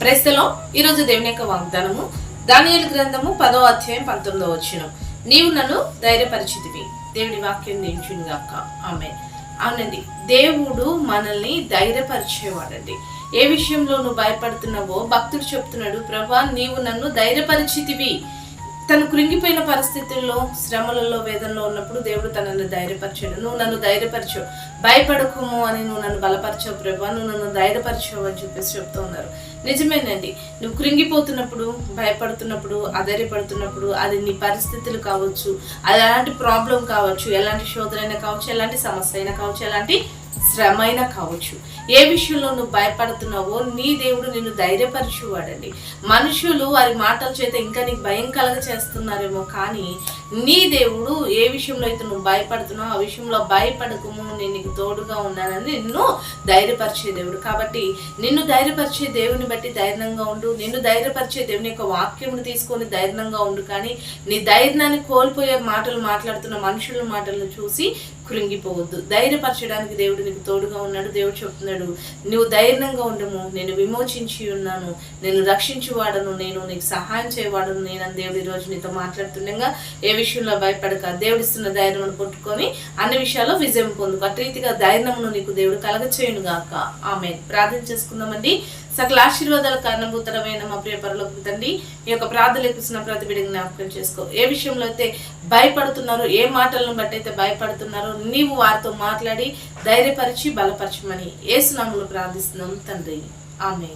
ప్రస్తుతం ఈరోజు దేవుని యొక్క వాగ్దానము దానియలు గ్రంథము పదో అధ్యాయం పంతొమ్మిదో వచ్చిన నీవు నన్ను ధైర్యపరిచితివి. దేవుడి వాక్యం నించును గాక. ఆమె అవునండి. దేవుడు మనల్ని ధైర్యపరిచేవాడండి. ఏ విషయంలో నువ్వు భయపడుతున్నావో భక్తుడు చెప్తున్నాడు ప్రభా నీవు నన్ను ధైర్యపరిచితివి. తను కృంగిపోయిన పరిస్థితుల్లో శ్రమలలో వేదనలో ఉన్నప్పుడు దేవుడు తనను ధైర్యపరిచాడు. నువ్వు నన్ను ధైర్యపరచు భయపడకుము అని నువ్వు నన్ను బలపరచవు ప్రభా. నువ్వు నన్ను ధైర్యపరచవు అని చెప్పేసి చెప్తూ ఉన్నారు. నిజమేనండి. నువ్వు కృంగిపోతున్నప్పుడు భయపడుతున్నప్పుడు అధైర్యపడుతున్నప్పుడు అది నీ పరిస్థితులు కావచ్చు అది ఎలాంటి ప్రాబ్లం కావచ్చు ఎలాంటి శోధనైనా కావచ్చు ఎలాంటి సమస్య అయినా కావచ్చు ఎలాంటి శ్రమ అయినా కావచ్చు. ఏ విషయంలో నువ్వు భయపడుతున్నావో నీ దేవుడు నిన్ను ధైర్యపరచువాడండి. మనుషులు వారి మాటల చేత ఇంకా నీకు భయం కలగ చేస్తున్నారేమో కానీ నీ దేవుడు ఏ విషయంలో అయితే నువ్వు భయపడుతున్నావు ఆ విషయంలో భయపడకము నేను నీకు తోడుగా ఉన్నానని నిన్ను ధైర్యపరిచే దేవుడు. కాబట్టి నిన్ను ధైర్యపరిచే దేవుని బట్టి ధైర్యంగా ఉండు. నిన్ను ధైర్యపరిచే దేవుని యొక్క వాక్యమును తీసుకొని ధైర్యంగా ఉండు. కానీ నీ ధైర్యాన్ని కోల్పోయే మాటలు మాట్లాడుతున్న మనుషుల మాటలను చూసి కృంగిపోవద్దు. ధైర్యపరచడానికి దేవుడు నీకు తోడుగా ఉన్నాడు. దేవుడు చెప్తున్నాడు నువ్వు ధైర్యంగా ఉండము. నేను విమోచించి ఉన్నాను. నేను రక్షించువాడను. నేను నీకు సహాయం చేయవాడను. నేను అని దేవుడు ఈరోజు నీతో మాట్లాడుతుండగా ఏ విషయంలో భయపడక దేవుడిస్తున్న ధైర్యం పుట్టుకొని అన్ని విషయాల్లో విజయం పొందుకు. అటు రీతిగా ధైర్యమును నీకు దేవుడు కలగచేయును గాక. ఆమె ప్రార్థన చేసుకుందామండి. సకల ఆశీర్వాదాల కారణభూతరమైన మా ప్రియ పరలోకి తండ్రి ఈ యొక్క ప్రార్థనలు ఇప్పిస్తున్న ప్రతి బిడ్డ జ్ఞాపకం చేసుకో. ఏ విషయంలో అయితే భయపడుతున్నారో ఏ మాటలను బట్టి అయితే భయపడుతున్నారో నీవు వారితో మాట్లాడి ధైర్యపరిచి బలపరచమని ఏసునాములు ప్రార్థిస్తున్నాం తండ్రి. ఆమె